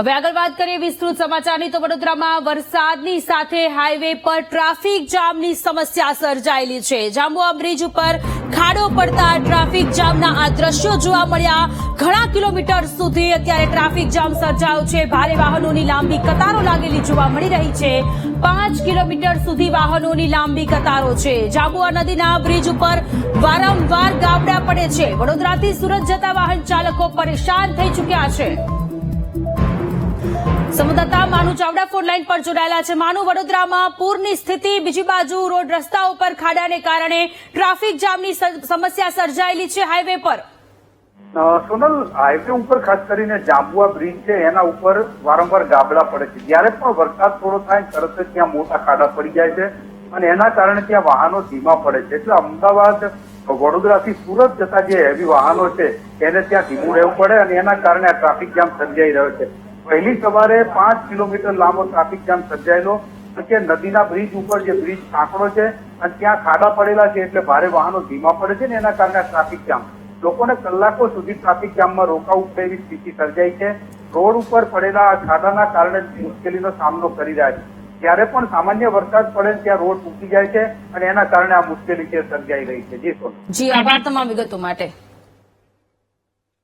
હવે આગળ વાત કરીએ વિસ્તૃત સમાચારની. તો વડોદરામાં વરસાદની સાથે હાઈવે પર ટ્રાફિક જામની સમસ્યા સર્જાયેલી છે. જાંબુઆ બ્રિજ ઉપર ખાડો પડતા ટ્રાફિક જામના આ દ્રશ્યો જોવા મળ્યા. ઘણા કિલોમીટર સુધી અત્યારે ટ્રાફિક જામ સર્જાયો છે. ભારે વાહનોની લાંબી કતારો લાગેલી જોવા મળી રહી છે. પાંચ કિલોમીટર સુધી વાહનોની લાંબી કતારો છે. જાંબુઆ નદીના બ્રિજ ઉપર વારંવાર ગાબડા પડે છે. વડોદરાથી સુરત જતા વાહન ચાલકો પરેશાન થઈ ચૂક્યા છે. સંવાદદાતા માનુ ચાવડા ફોન લાઈન પર જોડાયેલા છે. માનુ, વડોદરામાં પૂરની સ્થિતિ, બીજી બાજુ રોડ રસ્તા ઉપર ખાડાને કારણે ટ્રાફિક જામની સમસ્યા સર્જાયેલી છે હાઈવે પર. સોનલ, હાઈવે ઉપર ખાસ કરીને જાંબુઆ બ્રિજ છે, એના ઉપર વારંવાર ગાબડા પડે છે. જ્યારે પણ વરસાદ થોડો થાય તરત જ ત્યાં મોટા ખાડા પડી જાય છે અને એના કારણે ત્યાં વાહનો ધીમા પડે છે. એટલે અમદાવાદ, વડોદરાથી સુરત જતા જે હેવી વાહનો છે, એને ત્યાં ધીમું રહેવું પડે અને એના કારણે આ ટ્રાફિક જામ સર્જાઈ રહ્યો છે. વહેલી સવારે પાંચ કિલોમીટર લાંબો ટ્રાફિક જામ સર્જાયેલો કે નદીના બ્રિજ ઉપર જે બ્રિજ સાંકડો છે અને ત્યાં ખાડા પડેલા છે એટલે ભારે વાહનો ધીમા પડે છે ને એના કારણે ટ્રાફિક જામ લોકોને કલાકો સુધી ટ્રાફિક જામમાં રોકાવું પડે સ્થિતિ સર્જાઈ છે. રોડ ઉપર પડેલા ખાડાના કારણે મુશ્કેલીનો સામનો કરી રહ્યા છે. જ્યારે પણ સામાન્ય વરસાદ પડે ત્યાં રોડ તૂટી જાય છે અને એના કારણે આ મુશ્કેલી છે, સર્જાઈ રહી છે. જી સોનલ જી, આભાર તમામ વિગતો માટે.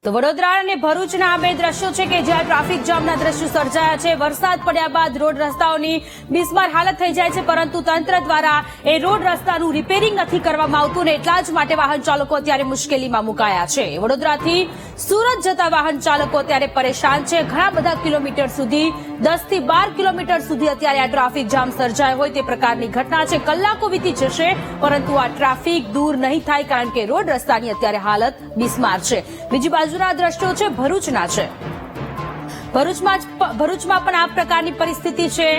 તો વડોદરા અને ભરૂચના આ બે દ્રશ્યો છે કે જ્યાં ટ્રાફિક જામના દ્રશ્યો સર્જાયા છે. વરસાદ પડ્યા બાદ રોડ રસ્તાઓની બિસ્માર હાલત થઈ જાય છે, પરંતુ તંત્ર દ્વારા એ રોડ રસ્તાનું રિપેરિંગ નથી કરવામાં આવતું ને એટલા જ માટે વાહન ચાલકો અત્યારે મુશ્કેલીમાં મુકાયા છે. વડોદરાથી સુરત જતા વાહન ચાલકો અત્યારે પરેશાન છે. ઘણા બધા કિલોમીટર સુધી, દસથી બાર કિલોમીટર સુધી અત્યારે આ ટ્રાફિક જામ સર્જાય હોય તે પ્રકારની ઘટના છે. કલાકો વીતી જશે, પરંતુ આ ટ્રાફિક દૂર નહીં થાય કારણ કે રોડ રસ્તાની અત્યારે હાલત બિસ્માર છે. બીજી બાજુના દ્રશ્યો છે, ભરૂચના છે. ભરૂચમાં ભરૂચમાં પણ આ પ્રકારની પરિસ્થિતિ છે.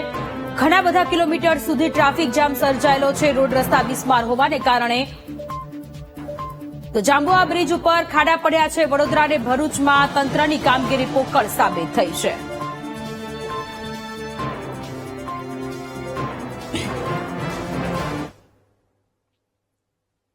ઘણા બધા કિલોમીટર સુધી ટ્રાફિક જામ સર્જાયેલો છે. રોડ રસ્તા બિસ્માર હોવાને કારણે તો જાંબુઆ બ્રિજ ઉપર ખાડા પડ્યા છે. વડોદરા અને ભરૂચમાં તંત્રની કામગીરી પોકળ સાબિત થઈ છે.